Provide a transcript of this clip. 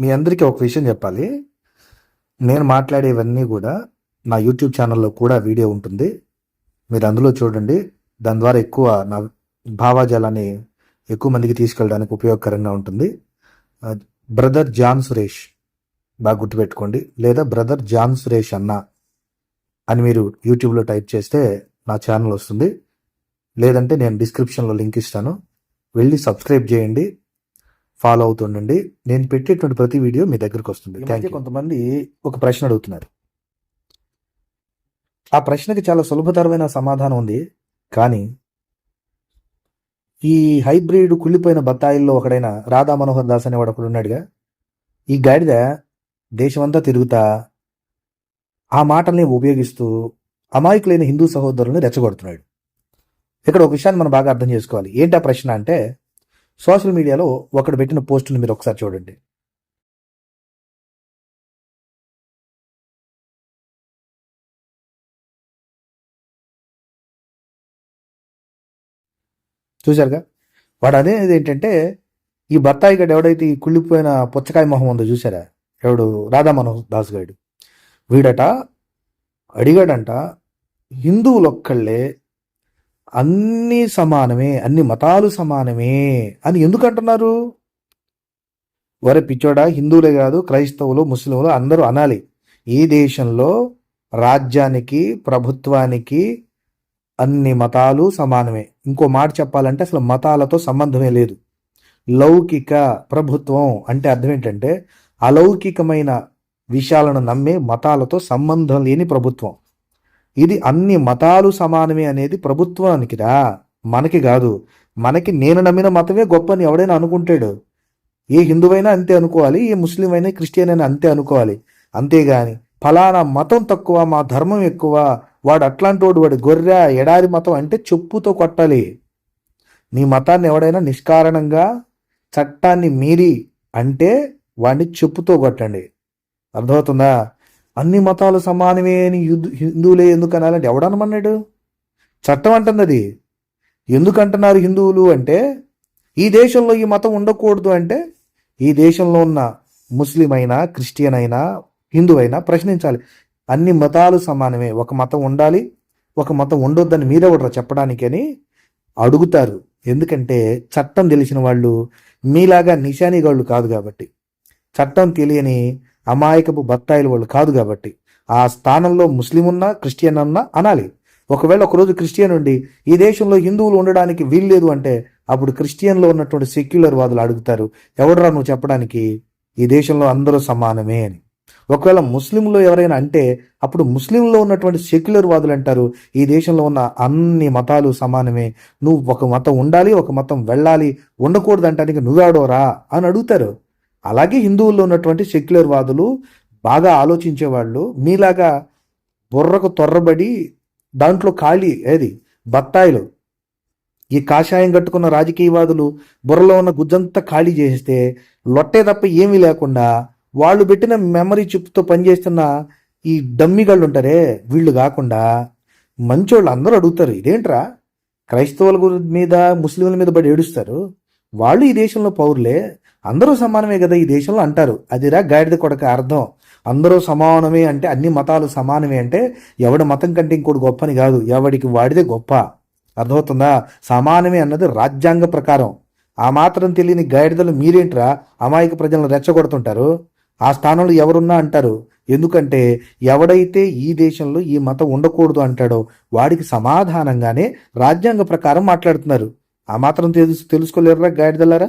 మీ అందరికీ ఒక విషయం చెప్పాలి. నేను మాట్లాడేవన్నీ కూడా నా యూట్యూబ్ ఛానల్లో కూడా వీడియో ఉంటుంది. మీరు అందులో చూడండి. దాని ద్వారా ఎక్కువ నా భావాజాలాన్ని ఎక్కువ మందికి తీసుకెళ్ళడానికి ఉపయోగకరంగా ఉంటుంది. బ్రదర్ జాన్ సురేష్ బాగా గుర్తుపెట్టుకోండి. లేదా బ్రదర్ జాన్ సురేష్ అన్న అని మీరు యూట్యూబ్లో టైప్ చేస్తే నా ఛానల్ వస్తుంది. లేదంటే నేను డిస్క్రిప్షన్లో లింక్ ఇస్తాను. వెళ్ళి సబ్స్క్రైబ్ చేయండి. ఫాలో అవుతుండండి. నేను పెట్టేటువంటి ప్రతి వీడియో మీ దగ్గరకు వస్తుంది. థ్యాంక్ యూ కొంతమంది ఒక ప్రశ్న అడుగుతున్నారు. ఆ ప్రశ్నకి చాలా సులభతరమైన సమాధానం ఉంది. కానీ ఈ హైబ్రిడ్ కుళ్ళిపోయిన బత్తాయిల్లో ఒకడైన రాధా మనోహర్ దాస్ అనేవాడు ఒకడు ఉన్నాడుగా. ఈ గాడిద దేశమంతా తిరుగుతా ఆ మాటల్ని ఉపయోగిస్తూ అమాయకులైన హిందూ సహోదరులను రెచ్చగొడుతున్నాడు. ఇక్కడ ఒక విషయాన్ని మనం బాగా అర్థం చేసుకోవాలి. ఏంటి ఆ ప్రశ్న అంటే సోషల్ మీడియాలో ఒకడు పెట్టిన పోస్టులు మీరు ఒకసారి చూడండి. చూశారుగా? వాడు అనేది ఏంటంటే ఈ బత్తాయి గడు ఎవడైతే ఈ కుళ్ళిపోయిన పుచ్చకాయ మొహం ఉందో చూసారా ఎవడు? రాధా మనోహర్ దాస్ గారు వీడట అడిగాడంట హిందువులు ఒక్కళ్ళే అన్నీ సమానమే అన్ని మతాలు సమానమే అని ఎందుకు అంటున్నారు వరే పిచ్చోడా హిందువులే కాదు క్రైస్తవులు ముస్లింలు అందరూ అనాలి. ఈ దేశంలో రాజ్యానికి ప్రభుత్వానికి అన్ని మతాలు సమానమే. ఇంకో మాట చెప్పాలంటే అసలు మతాలతో సంబంధమే లేదు. లౌకిక ప్రభుత్వం అంటే అర్థం ఏంటంటే అలౌకికమైన విషయాలను నమ్మే మతాలతో సంబంధం లేని ప్రభుత్వం. ఇది అన్ని మతాలు సమానమే అనేది ప్రభుత్వానికిరా మనకి కాదు. మనకి నేను నమ్మిన మతమే గొప్ప అని ఎవడైనా అనుకుంటాడు. ఏ హిందువైనా అంతే అనుకోవాలి ఏ ముస్లిం అయినా క్రిస్టియన్ అయినా అంతే అనుకోవాలి. అంతేగాని ఫలానా మతం తక్కువ మా ధర్మం ఎక్కువ వాడు అట్లాంటి వాడు వాడు గొర్రె ఎడారి మతం అంటే చెప్పుతో కొట్టాలి. నీ మతాన్ని ఎవడైనా నిష్కారణంగా చట్టాన్ని మీరి అంటే వాడిని చెప్పుతో కొట్టండి. అర్థమవుతుందా? అన్ని మతాలు సమానమే అని హిందువులే ఎందుకు అనాలంటే ఎవడనమన్నాడు? చట్టం అంటుంది అది. ఎందుకంటున్నారు హిందువులు అంటే ఈ దేశంలో ఈ మతం ఉండకూడదు అంటే ఈ దేశంలో ఉన్న ముస్లిం అయినా క్రిస్టియన్ అయినా హిందువైనా ప్రశ్నించాలి. అన్ని మతాలు సమానమే. ఒక మతం ఉండాలి ఒక మతం ఉండొద్దని మీరెవడరా చెప్పడానికి అని అడుగుతారు. ఎందుకంటే చట్టం తెలిసిన వాళ్ళు మీలాగా నిశానిగాళ్ళు కాదు కాబట్టి. చట్టం తెలియని అమాయకపు బత్తాయిలు వాళ్ళు కాదు కాబట్టి. ఆ స్థానంలో ముస్లిం ఉన్నా క్రిస్టియన్ అన్నా అనాలి. ఒకవేళ ఒకరోజు క్రిస్టియన్ ఉండి ఈ దేశంలో హిందువులు ఉండడానికి వీల్లేదు అంటే అప్పుడు క్రిస్టియన్లో ఉన్నటువంటి సెక్యులర్ వాదులు అడుగుతారు ఎవడరా నువ్వు చెప్పడానికి? ఈ దేశంలో అందరూ సమానమే అని. ఒకవేళ ముస్లింలు ఎవరైనా అంటే అప్పుడు ముస్లింలో ఉన్నటువంటి సెక్యులర్ వాదులు అంటారు ఈ దేశంలో ఉన్న అన్ని మతాలు సమానమే. నువ్వు ఒక మతం ఉండాలి ఒక మతం వెళ్ళాలి ఉండకూడదు అంటానికి నువ్వాడోరా అని అడుగుతారు. అలాగే హిందువుల్లో ఉన్నటువంటి సెక్యులర్ వాదులు బాగా ఆలోచించే వాళ్ళు మీలాగా బుర్రకు తొర్రబడి దాంట్లో ఖాళీ ఏది? బత్తాయిలు. ఈ కాషాయం కట్టుకున్న రాజకీయవాదులు బుర్రలో ఉన్న గుజ్జంతా ఖాళీ చేస్తే లొట్టే తప్ప ఏమీ లేకుండా వాళ్ళు పెట్టిన మెమరీ చిప్తో పనిచేస్తున్న ఈ డమ్మిగాళ్ళు ఉంటారే వీళ్ళు కాకుండా మంచోళ్ళు అందరూ అడుగుతారు ఇదేంట్రా? క్రైస్తవుల గురి మీద ముస్లింల మీద పడి ఏడుస్తారు? వాళ్ళు ఈ దేశంలో పౌరులే అందరూ సమానమే కదా ఈ దేశంలో అంటారు. అదిరా గాడిద కొడక అర్థం. అందరూ సమానమే అంటే అన్ని మతాలు సమానమే అంటే ఎవడి మతం కంటే ఇంకోటి గొప్పని కాదు. ఎవడికి వాడిదే గొప్ప. అర్థమవుతుందా? సమానమే అన్నది రాజ్యాంగ ప్రకారం. ఆ మాత్రం తెలియని గాడిదలు మీరేంట్రా అమాయక ప్రజలను రెచ్చగొడుతుంటారు? ఆ స్థానంలో ఎవరున్నా అంటారు. ఎందుకంటే ఎవడైతే ఈ దేశంలో ఈ మతం ఉండకూడదు అంటాడో వాడికి సమాధానంగానే రాజ్యాంగ ప్రకారం మాట్లాడుతున్నారు. ఆ మాత్రం తెలుసు తెలుసుకోలేరురా గాడిదలారా?